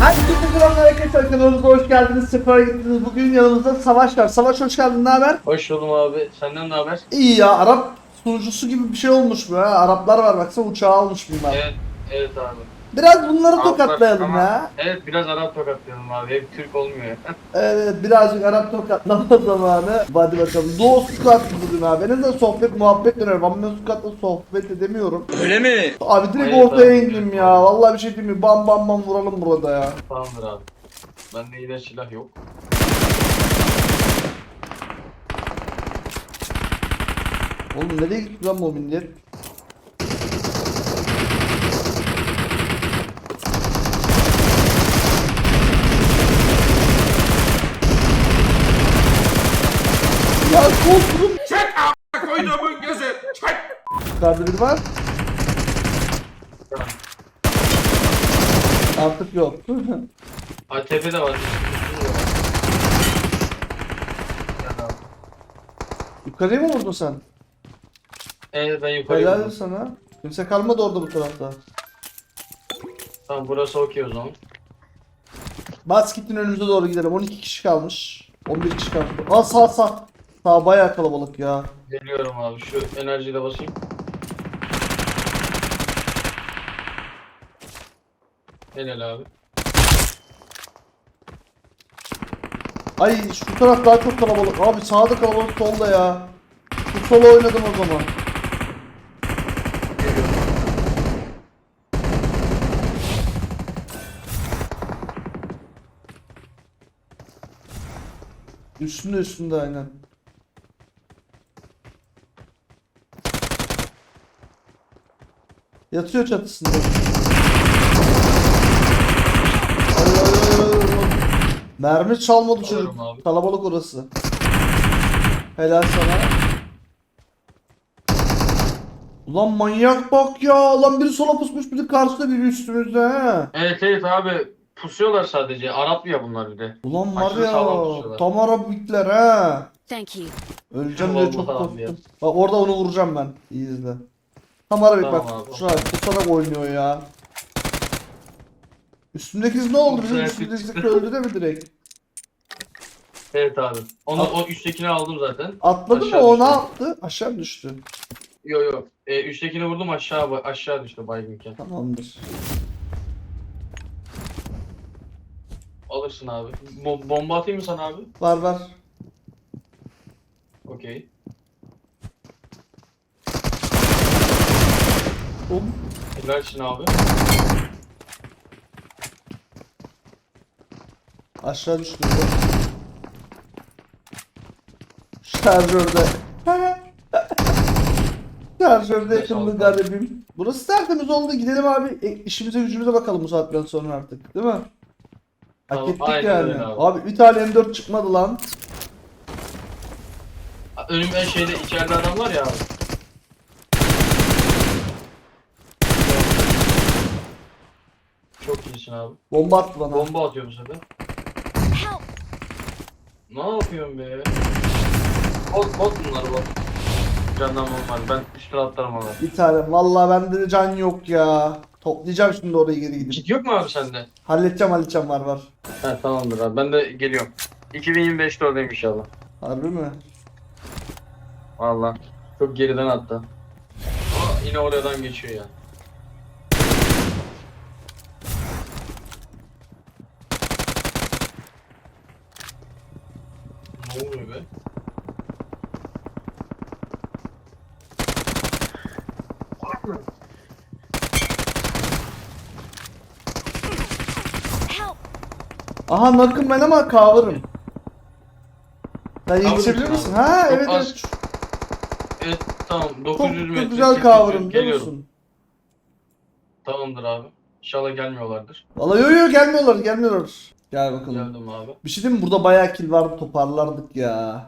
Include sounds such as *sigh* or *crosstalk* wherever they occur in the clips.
Herkese selamlar arkadaşlar kanalımıza hoş geldiniz. Sefere gittiniz. Bugün yanımızda Savaş var. Savaş hoş geldin. Ne haber? Hoş buldum abi. Senden ne haber? İyi ya. Arap sunucusu gibi bir şey olmuş bu ha. Araplar var baksana uçağı almış bunlar. Evet, evet abi. Biraz bunları tokatlayalım ama- ya. Evet biraz Arap tokatlayalım abi. Hep Türk olmuyor. *laughs* Evet birazcık Arap tokatlama *laughs* zamanı. Hadi bakalım. Doğu squat bugün abi. En azından sohbet muhabbet dönerim. Ama ben squatla sohbet edemiyorum. Öyle mi? Abi direkt Evet ortaya abi. indim ya. Vallahi bir şey diyeyim mi? Bam bam bam vuralım burada ya. Tamamdır abi. Bende yine silah yok. Oğlum nereye gitti lan bu millet? Ya korktum. Koyduğumun gözü. Çek. Yukarıda biri var. Artık yok. *laughs* Ay tepede var. Yukarıya mı vurdun sen? Evet ben yukarı Helal sana. Kimse kalmadı orada bu tarafta. Tamam burası okey o zaman. Bas gittin önümüze doğru gidelim. 12 kişi kalmış. 11 kişi kalmış. Aa sağ sağ. Sağ bayağı kalabalık ya. Geliyorum abi. Şu enerjiyi de basayım. Helal abi. Ay şu taraf daha çok kalabalık. Abi sağda kalabalık solda ya. Şu sola oynadım o zaman. Üstünde üstünde aynen. Yatıyor çatısında. Ay, ay, ay, ay, ay. Mermi çalmadı çocuk. Alırım abi. Kalabalık orası. Helal sana. Ulan manyak bak ya. Lan biri sola pusmuş biri karşıda biri üstümüzde he. Evet evet abi. Pusuyorlar sadece. Arap ya bunlar bir de. Ulan var Aşırı sağlam ya. pusuyorlar. Tam Arabikler he. Thank you. Öleceğim diye çok Vallahi abi ya. korktum. Bak orada onu vuracağım ben. İyi izle. Tam Arabik Tamam bak. abi. Şu an kusarak oynuyor ya. Üstümdeki ne oldu? Bizim bir- öldü de mi direkt? Evet abi. Onu, At- o üsttekini aldım zaten. Atladı mı Aşağı o düştü. ne yaptı? Aşağı mı düştü? Yo yo. E, üsttekini vurdum aşağı aşağı düştü baygınken. Tamamdır. Alırsın abi. Bo- bomba atayım mı sana abi? Var var. Okey. Oğlum. Helalsin abi. Aşağı düştü. Şarjörde. *laughs* Şarjörde altı. garibim. Burası tertemiz oldu. Gidelim abi. E, işimize gücümüze bakalım bu saatten sonra artık. Değil mi? Hak Tamam, ettik yani. abi. Abi. bir tane M4 çıkmadı lan. Önümde şeyde içeride adam var ya abi. Çok iyisin abi. Bomba attı bana. Bomba atıyor bu sefer. Help! Ne yapıyorsun be? Bot, bot bunlar bot. Candan olmaz. Ben üstüne atlarım ona. Bir tane. Vallahi bende de can yok ya. Toplayacağım şimdi oraya geri gidip. Kit yok mu abi sende? Halledeceğim halledeceğim var var. He tamamdır abi. Ben de geliyorum. 2025'te oradayım inşallah. Harbi mi? Valla. Çok geriden attı. Aa, yine oradan geçiyor ya. Ne oluyor be? Help! Aha nakım ben ama cover'ım. Sen mısın misin? Ha Çok evet az. evet. Evet tamam. Çok, 900 çok metre. güzel 800, cover'ım biliyor Geliyorum. musun? Tamamdır abi. İnşallah gelmiyorlardır. Valla yo yo gelmiyorlar gelmiyorlar. Gel bakalım. Geldim abi. Bir şey diyeyim mi? Burada bayağı kill vardı toparlardık ya.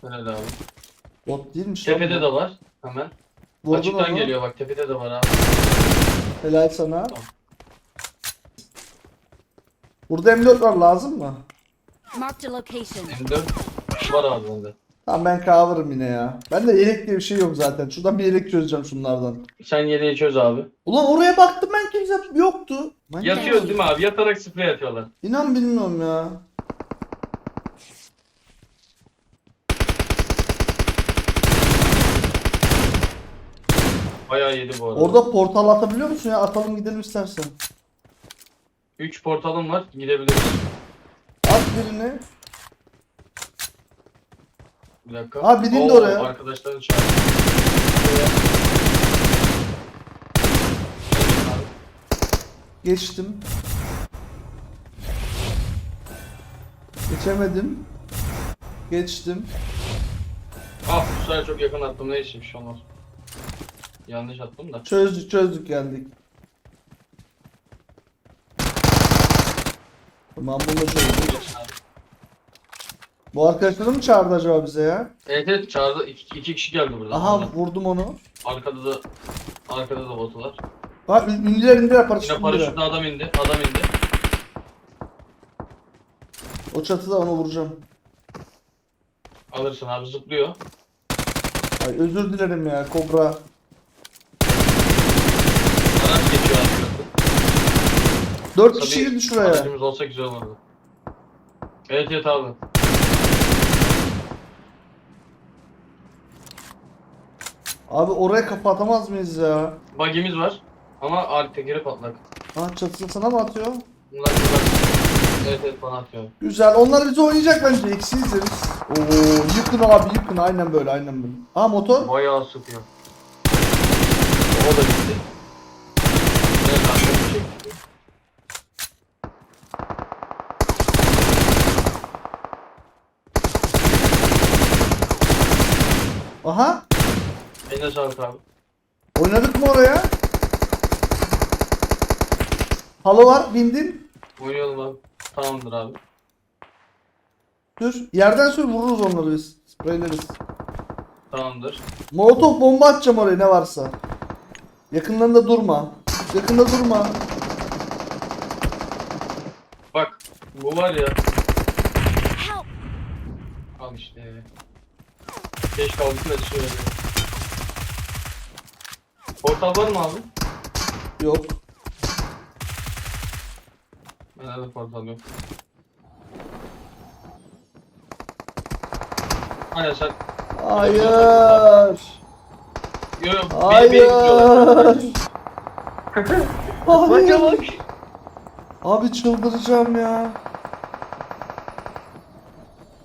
Helal abi. Bot değilmiş Tepede de var. Hemen. Vurdun Açıktan onu. geliyor bak tepede de var abi. Helal sana. Burada M4 var lazım mı? Marked a location. M4 var abi bende. Tamam ben cover'ım yine ya. Ben de yelek diye bir şey yok zaten. Şuradan bir yelek çözeceğim şunlardan. Sen yeleği çöz abi. Ulan oraya baktım ben kimse yoktu. Manyak. Yatıyoruz değil mi abi? Yatarak sprey atıyorlar. İnan bilmiyorum ya. Bayağı yedi bu arada. Orada portal atabiliyor musun ya? Atalım gidelim istersen. 3 portalım var. Gidebiliriz. At birini. Bir dakika. Ha, binin de Oo, oraya. Arkadaşlarını çağır. Geçtim. Geçemedim. Geçtim. Ah bu sefer çok yakın attım. Ne için bir şey olmaz. Yanlış attım da. Çözdük çözdük geldik. Tamam bunu da çözdük. Bu arkadaşları mı çağırdı acaba bize ya? Evet evet çağırdı. İki, iki kişi geldi burada. Aha vurdum onu. Arkada da arkada da botular. Ha ün- ünlüler indiler paraşüt Yine indiler. paraşütle adam indi. Adam indi. O çatıda onu vuracağım. Alırsın abi zıplıyor. Ay özür dilerim ya Kobra. Araç geçiyor abi. Dört Tabii, kişi girdi şuraya. Aracımız olsa güzel olurdu. Evet evet abi. Abi oraya kapatamaz mıyız ya? Bagimiz var. Ama arka tekeri patlak. Ha çatısını sana mı atıyor? Bunlar bunlar. Evet evet bana atıyor. Güzel. Onlar bizi oynayacak bence. Eksi izleriz. Oo yıkın abi yıkın. Aynen böyle aynen böyle. Aa motor. Bayağı sıkıyor. O da gitti. Evet arkadaşım çekti. Aha. Eline sağlık abi. Oynadık mı oraya? Halı var. Bindim. Oynayalım abi. Tamamdır abi. Dur. Yerden sür vururuz onları biz. Spreyleriz. Tamamdır. Molotov bomba atacağım oraya ne varsa. Yakınlarında durma. Yakında durma. Bak bu var ya. Al işte. Keşke altına da şöyle. Portal var mı abi? Yok. Bende de portal yok. Aynen sen. Hayır. Yo Hayır. beni tutuyorlar. Bak Hayır. bak. Abi çıldıracağım ya.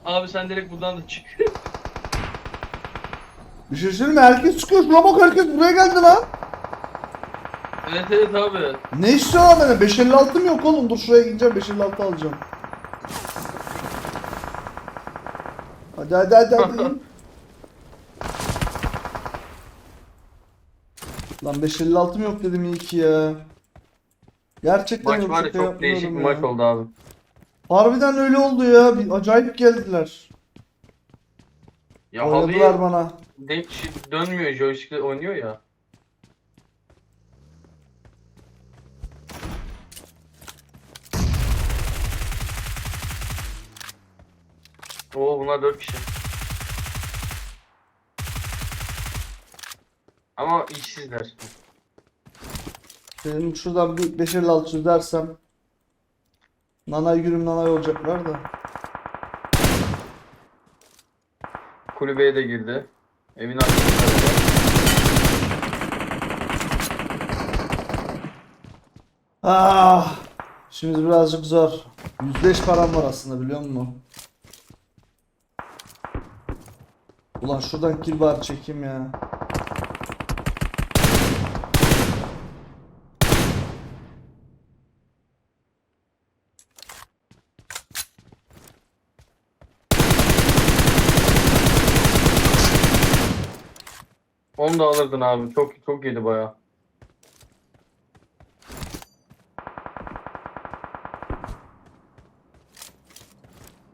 Abi sen direkt buradan da çık. Bir şey söyleyeyim mi? Herkes çıkıyor. Şuna bak herkes buraya geldi lan. evet evet abi. Ne istiyorlar benden? 556 mı yok oğlum? Dur şuraya gideceğim 556 alacağım. Hadi hadi hadi hadi. *laughs* Lan 556 mı yok dedim iyi ki ya. Gerçekten Maç var ya çok değişik bir yapmıyorum maç ya. oldu abi. Harbiden öyle oldu ya. Bir acayip geldiler. Ya Oynadılar halıyı bana. Denk şey dönmüyor joystickle oynuyor ya. Oo bunlar 4 kişi. Ama işsizler. Benim şuradan bir 556 çözersem Nanay gülüm nanay olacaklar da. Kulübeye de girdi. Evin arkasında. Ah! Şimdi birazcık zor. 105 param var aslında biliyor musun? Ulan şuradan kill bar çekeyim ya. Onu da alırdın abi. Çok çok yedi baya.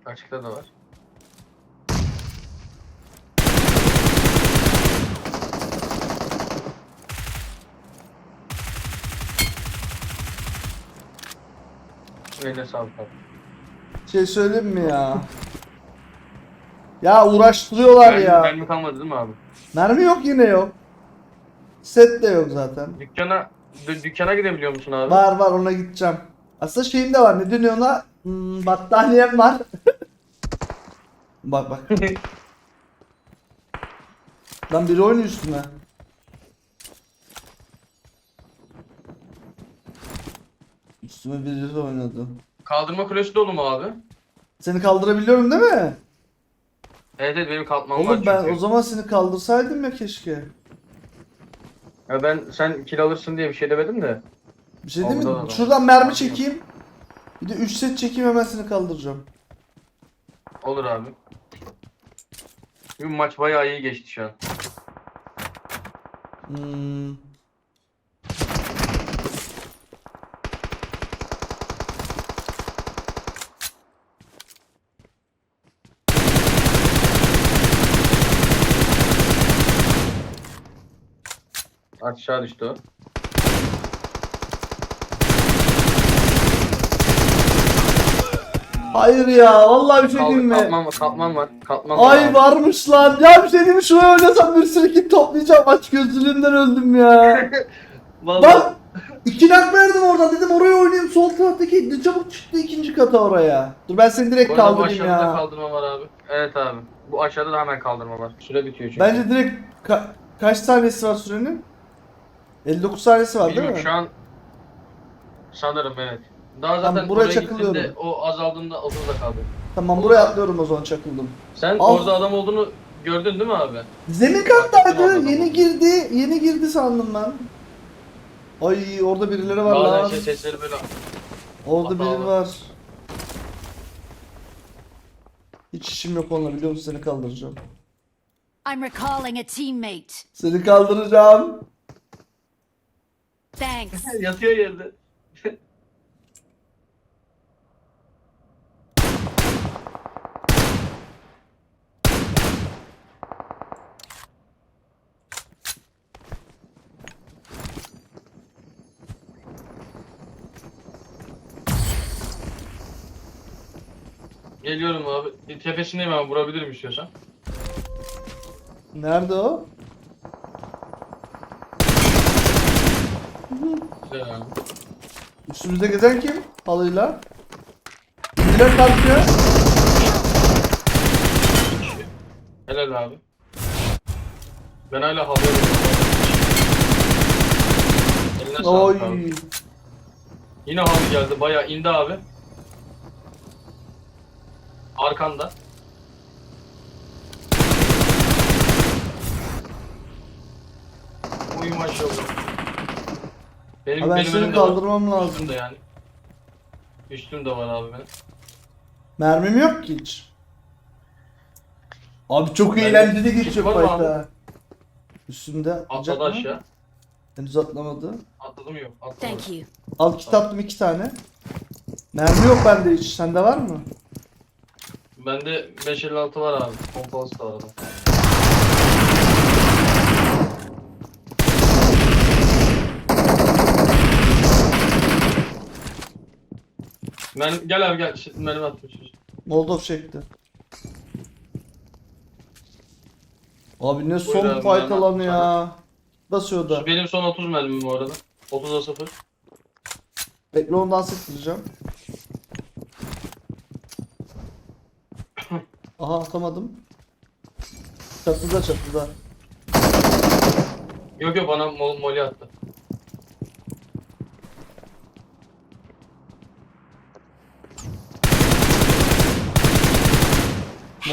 Açıkta da var. Eline sağlık abi. Şey söyleyeyim mi ya? Ya uğraştırıyorlar Mermi, ya. mermi kalmadı değil mi abi? Mermi yok yine yok. Set de yok zaten. Dükkana dü- dükkana gidebiliyor musun abi? Var var ona gideceğim. Aslında şeyim de var. Ne deniyor ona? Hmm, battaniyem var. *laughs* bak bak. *laughs* Lan biri oynuyor üstüne. Üstüme biri oynadı. Kaldırma kulesi dolu mu abi? Seni kaldırabiliyorum değil mi? Evet evet benim kalkmam var Oğlum ben çünkü. o zaman seni kaldırsaydım ya keşke. Ya ben sen kill alırsın diye bir şey demedim de. Bir şey değil mi? Şuradan mermi çekeyim. Bir de 3 set çekeyim hemen seni kaldıracağım. Olur abi. Bu maç bayağı iyi geçti şu an. Hmm. Aşağı düştü o. Hayır ya vallahi bir şey diyeyim mi? kalkmam var, kalkmam var. Kalkmam var. Ay abi. varmış lan. Ya bir şey diyeyim mi? Şuraya oynasam bir sürü kill toplayacağım. Aç gözlülüğümden öldüm ya. *laughs* Bak iki nak verdim oradan dedim oraya oynayayım sol taraftaki ne çabuk çıktı ikinci kata oraya. Dur ben seni direkt bu kaldırayım aşağıda ya. kaldırma var abi. Evet abi. Bu aşağıda da hemen kaldırma var. Süre bitiyor çünkü. Bence direkt ka- kaç saniyesi var sürenin? 59 saniyesi var değil Bilmiyorum mi? şu an sanırım evet. Daha Tamam, zaten buraya buraya, çakılıyorum. gittiğinde o azaldığında 30'da kaldı. Tamam buraya atlıyorum o zaman çakıldım. Sen Al. orada adam olduğunu gördün değil mi abi? Zemin kattaydı. Yeni girdi. Yeni girdi sandım ben. Ay orada birileri var Bazen lan. şey sesleri böyle Orada biri var. Hiç işim yok onunla biliyor musun seni kaldıracağım. I'm recalling a teammate. Seni kaldıracağım. Thanks. *laughs* yatıyor yerde. Geliyorum abi. Tepesindeyim abi vurabilirim istiyorsan. Nerede o? Güzel abi. Üstümüzde gezen kim? Halıyla. Birileri kalkıyor. Helal abi. Ben hala. Eline Oy. sağlık abi. Yine halı geldi. Bayağı indi abi. Arkanda. Uy maşallah. Benim, Ha, ben benim seni önümde var. kaldırmam lazım. Üstümde yani. Üstümde var abi benim. Mermim yok ki hiç. Abi çok Mermi- eğlenceli geçiyor Var mı. Üstümde atlayacak Atladı mı? aşağı. Henüz atlamadı. Atladım yok. Atlamadı. Thank you. Al kit attım iki tane. Mermi yok bende hiç. Sende var mı? Bende 556 var abi. Pompalısı da var adam. Ben, gel abi gel. Şimdi mermi atmışız. Molotov çekti. Abi ne son abi, fight mermi alanı ya. Basıyor da. Benim son 30 mermim bu arada. 30'a 0. Bekle ondan sıktıracağım. *coughs* Aha atamadım. Çatıda çatıda. Yok yok bana mol, moli attı.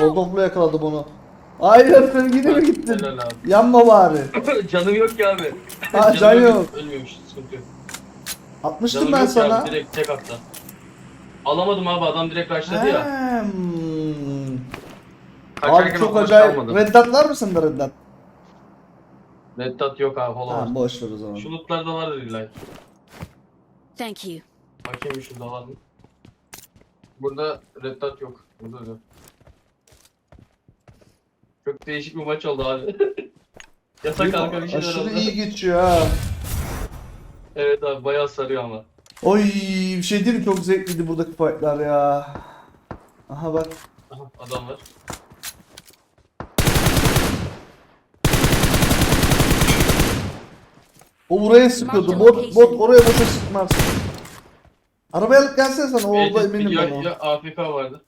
Molotov'la yakaladım onu. Hayır sen yine mi gittin? Helal abi. Yanma bari. *laughs* Canım yok ki abi. Ha, can Canım yok. Ölmüyormuş sıkıntı yok. Atmıştım Canım ben yok ki sana. Abi, direkt tek attı. Alamadım abi adam direkt rushladı ya. Hmm. Kaçarken Abi çok okula acayip. çalmadım. Red Dot var mı sende Red Dot? Red Dot yok abi hala var. Tamam boş ver o zaman. Şu lootlarda vardır illa. Thank you. Bakayım şurada var mı? Burada Red Dot yok. Burada da. Çok değişik bir maç oldu abi. *laughs* Yasak kalkan bir şeyler Aşırı oldu. iyi geçiyor ha. *laughs* Evet abi bayağı sarıyor ama. Oy bir şey değil mi? Çok zevkliydi buradaki fightlar ya. Aha bak. Aha, adam var. O buraya sıkıyordu. Bot, bot oraya boşa sıkmaz. Arabaya alıp gelsene sen orada eminim ben ya, ya AFK vardı.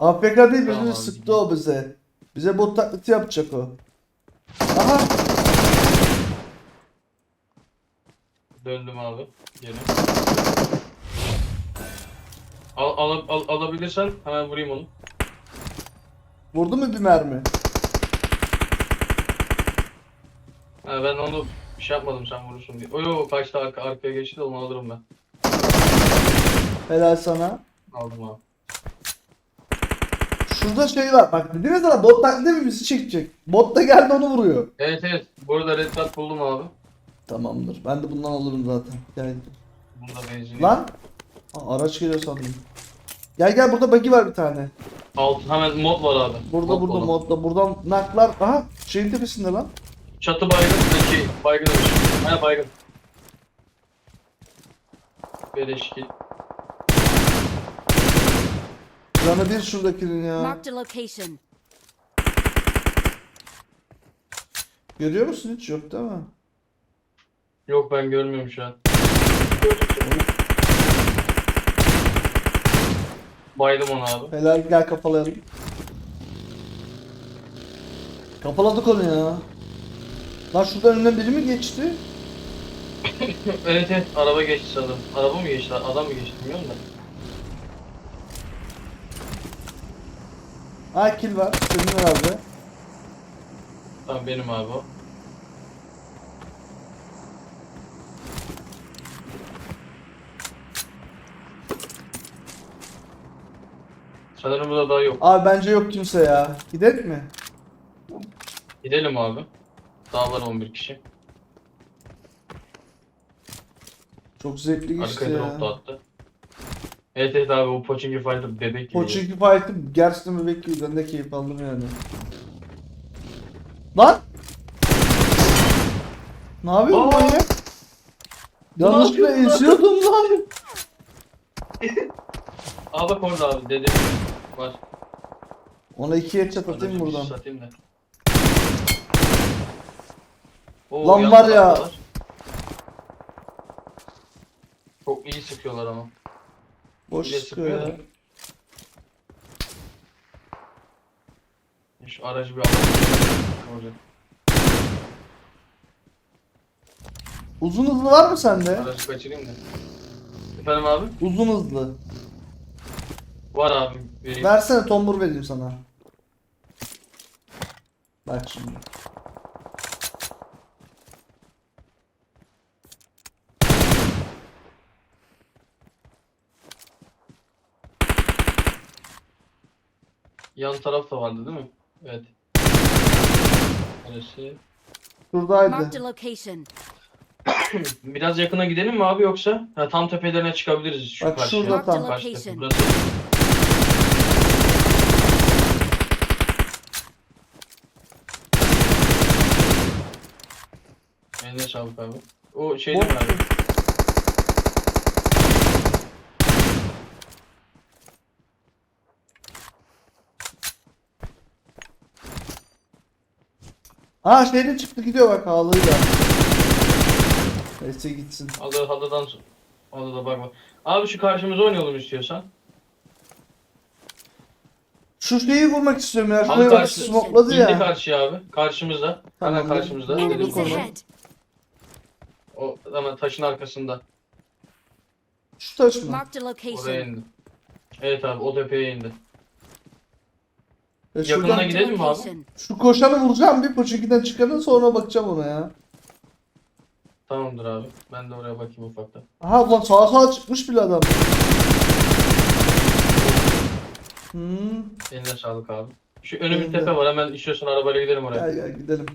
APK değil tamam, birini sıktı o bize. Bize bot taklidi yapacak o. Aha Döndüm abi. Geri. Al, al, al, alabilirsen hemen vurayım onu. vurdu mu bir mermi? Ha, ben onu bir şey yapmadım sen vurursun diye. O yok kaçtı arka, arkaya geçti de onu alırım ben. Helal sana. Aldım abi. Şurada şey var. Bak dedim ya sana bot taklidi mi bizi çekecek? Bot da geldi onu vuruyor. Evet evet. Bu arada red dot buldum abi. Tamamdır. Ben de bundan alırım zaten. Gel. Bunda benzin. Lan. Aa, araç geliyor sandım. Gel gel burada buggy var bir tane. Alt hemen mod var abi. Burada Mod burada buldum. modda. Buradan naklar. Aha şeyin tepesinde lan. Çatı baygın. Şey, baygın. Ha baygın. Beleşki. Canı bir şuradakinin ya. Marked a location. Görüyor musun hiç yok değil mi? Yok ben görmüyorum şu an. Baydım onu abi. Helal gel kapalayalım. Kapaladık onu ya. Lan şuradan önünden biri mi geçti? *laughs* evet evet araba geçti sanırım. Araba mı geçti? Adam mı geçti bilmiyorum da. Ha kill var. Senin herhalde. Tamam benim abi o. Sanırım burada daha yok. Abi bence yok kimse ya. Gidelim mi? Gidelim abi. Daha var 11 kişi. Çok zevkli geçti Arkaya drop da ya. attı. Evet evet abi o Pochinki Fighter bebek gibi. Pochinki Fight'ı gerçekten bebek gibi ben de keyif aldım yani. Lan! Ne yapıyorsun Aa! manyak? Yanlışlıkla yapıyorsun lan? esiyordum lan. *laughs* Aa bak orada abi dedi. Var. Ona iki headshot atayım bir buradan. Satayım da. Oo, Lan var ya. taraftalar. Çok iyi sıkıyorlar ama. Boş ya. da. Şu aracı bir alalım. Uzun hızlı var mı sende? Aracı kaçırayım da. Efendim abi? Uzun hızlı. Var abi. Vereyim. Versene tombur vereyim sana. Bak şimdi. Yan taraf da vardı değil mi? Evet. Neresi? Şuradaydı. Marked a location. *coughs* Biraz yakına gidelim mi abi yoksa? Ha, tam tepelerine çıkabiliriz şu Bak karşıya. şurada tam. Karşı tepe, burası. Eline sağlık abi. O şey değil mi Bot- abi? Ha şeyde çıktı gidiyor bak halıyla. Neyse gitsin. Halı, halıdan halıda bak bak. Abi şu karşımıza oynayalım istiyorsan. Şu şeyi vurmak istiyorum ya. Şuraya bak karşı. smokladı İndi ya. karşıya abi. Karşımızda. Tamam, Hemen karşımızda. dur, dur, Enemies konu. ahead. O hemen taşın arkasında. Şu taş mı? Marked a Oraya location. indi. Evet abi o tepeye indi. Ya yakınına şuradan, Marked a gidelim mi abi? şu koşanı vuracağım bir poçinkiden çıkanı sonra bakacağım ona ya. Tamamdır abi. Ben de oraya bakayım ufaktan. Aha ulan sağa sağa çıkmış bile adam. Hmm. Eline sağlık abi. Şu önümüz Benim de. tepe var. Hemen istiyorsan arabayla gidelim oraya. Gel gel gidelim.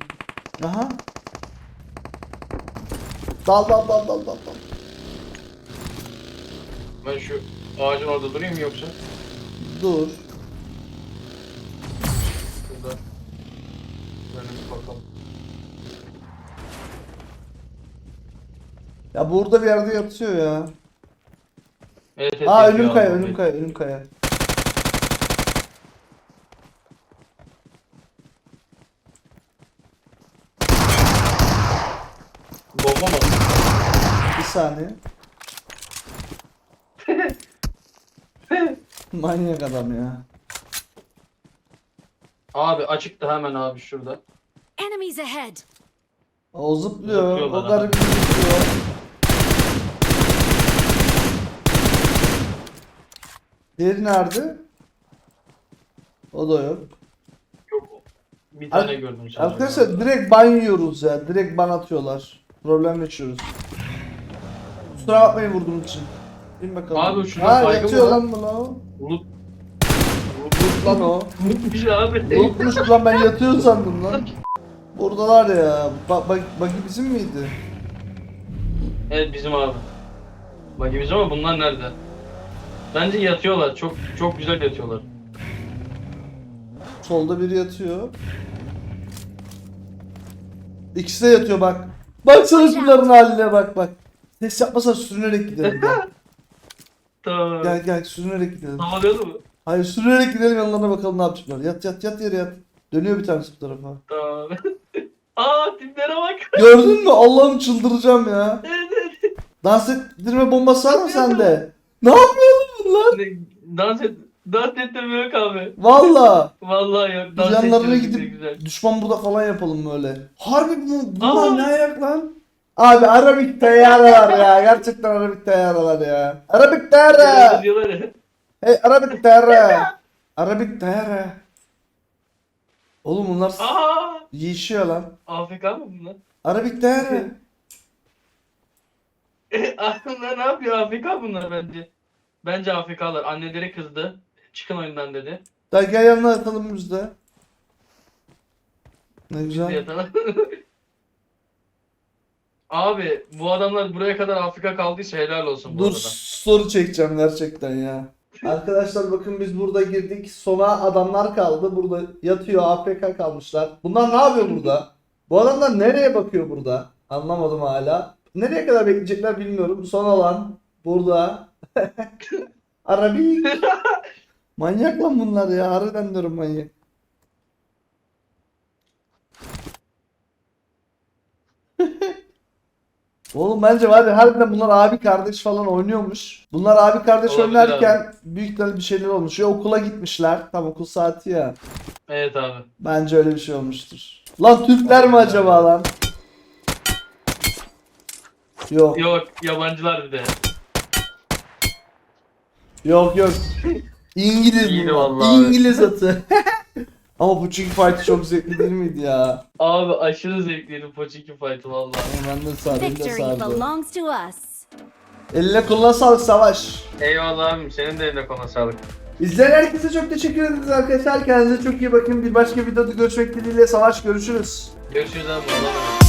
Aha. Dal dal dal dal dal dal. Ben şu ağacın orada durayım mı yoksa? Dur. Şurada. Böyle bir bakalım. Ya burada bir yerde yatıyor ya. Evet, evet, Aa yetiyor önüm kaya orada. önüm kaya önüm kaya. Bomba mı? saniye. *laughs* Manyak adam ya. Abi açıktı hemen abi şurada. Enemies ahead. O zıplıyor. Zıplıyorlar O ha. garibim zıplıyor. Diğeri nerede? O da yok. Yok. Bir tane Ar- gördüm sadece. Arkadaşlar direkt ban yiyoruz ya. Direkt ban atıyorlar. Problem yaşıyoruz. Kusura bakmayın vurduğum için. Bin bakalım. Abi şurada ha, baygın yatıyor var. lan bunu. Bulut. Lut lan o. Bulutmuş abi. Bulutmuş lan ben yatıyor sandım lan. *laughs* Buradalar ya. Bak bak bak bizim miydi? Evet bizim abi. Bakayım bizim ama bunlar nerede? Bence yatıyorlar. Çok çok güzel yatıyorlar. Solda biri yatıyor. İkisi de yatıyor bak. Baksana şunların haline bak bak. Ses yapmasa sürünerek gidelim gel. *laughs* Tamam. gel gel sürünerek gidelim. Tamamladı mı? Hayır sürünerek gidelim yanlarına bakalım ne yapacaklar. Yat yat yat yere yat. Dönüyor bir tanesi bu tarafa. Tamam. *laughs* Aa tiplere bak. *laughs* Gördün mü? Allah'ım çıldıracağım ya. Evet, evet. Dans ettirme bombası var mı sende? Ne yapıyor Ne- Dans et. Dans ettirme yok abi. Valla. *laughs* Vallahi yok. Dans Yanlarına gidip güzel. düşman burada falan yapalım böyle. Harbi bu, bunlar ne ayak lan? Abi Arabik tayyaralar ya. Gerçekten Arabik tayyaralar ya. Arabik ya. Hey Arabik tayyara. Arabik tayyara. Oğlum bunlar Aa! yiyişiyor lan. AFK mı bunlar? Arabik tayyara. Aslında *laughs* ne yapıyor AFK bunlar bence. Bence AFK'lar. Anneleri kızdı. Çıkın oyundan dedi. Daha gel yanına yatalım biz de. Ne güzel. yatalım. *laughs* Abi bu adamlar buraya kadar Afrika kaldıysa helal olsun bu Dur arada. story çekeceğim gerçekten ya. Arkadaşlar bakın biz burada girdik. Sona adamlar kaldı. Burada yatıyor AFK kalmışlar. Bunlar ne yapıyor burada? Bu adamlar nereye bakıyor burada? Anlamadım hala. Nereye kadar bekleyecekler bilmiyorum. Son alan burada. *laughs* Arabik. manyak lan bunlar ya. Harbiden diyorum manyak. *laughs* Oğlum bence var ya harbiden bunlar abi kardeş falan oynuyormuş. Bunlar abi kardeş Olabilir oynarken büyük ihtimalle bir şeyler olmuş. Ya okula gitmişler. Tam okul saati ya. Evet abi. Bence öyle bir şey olmuştur. Lan Türkler mi acaba lan? Yok. Yok yabancılar bir de. Yok yok. İngiliz İyiydi vallahi. İngiliz atı. *laughs* Ama bu çünkü fight çok zevkli değil miydi ya? Abi aşırı zevkliydi Poçiki fight'ı valla. Ben de sardım da Victory sardı. belongs to us. Eline koluna sağlık savaş. Eyvallah abim senin de eline koluna sağlık. İzleyen herkese çok teşekkür ederiz arkadaşlar. Kendinize çok iyi bakın. Bir başka videoda görüşmek dileğiyle savaş görüşürüz. Görüşürüz abi. Allah'a emanet.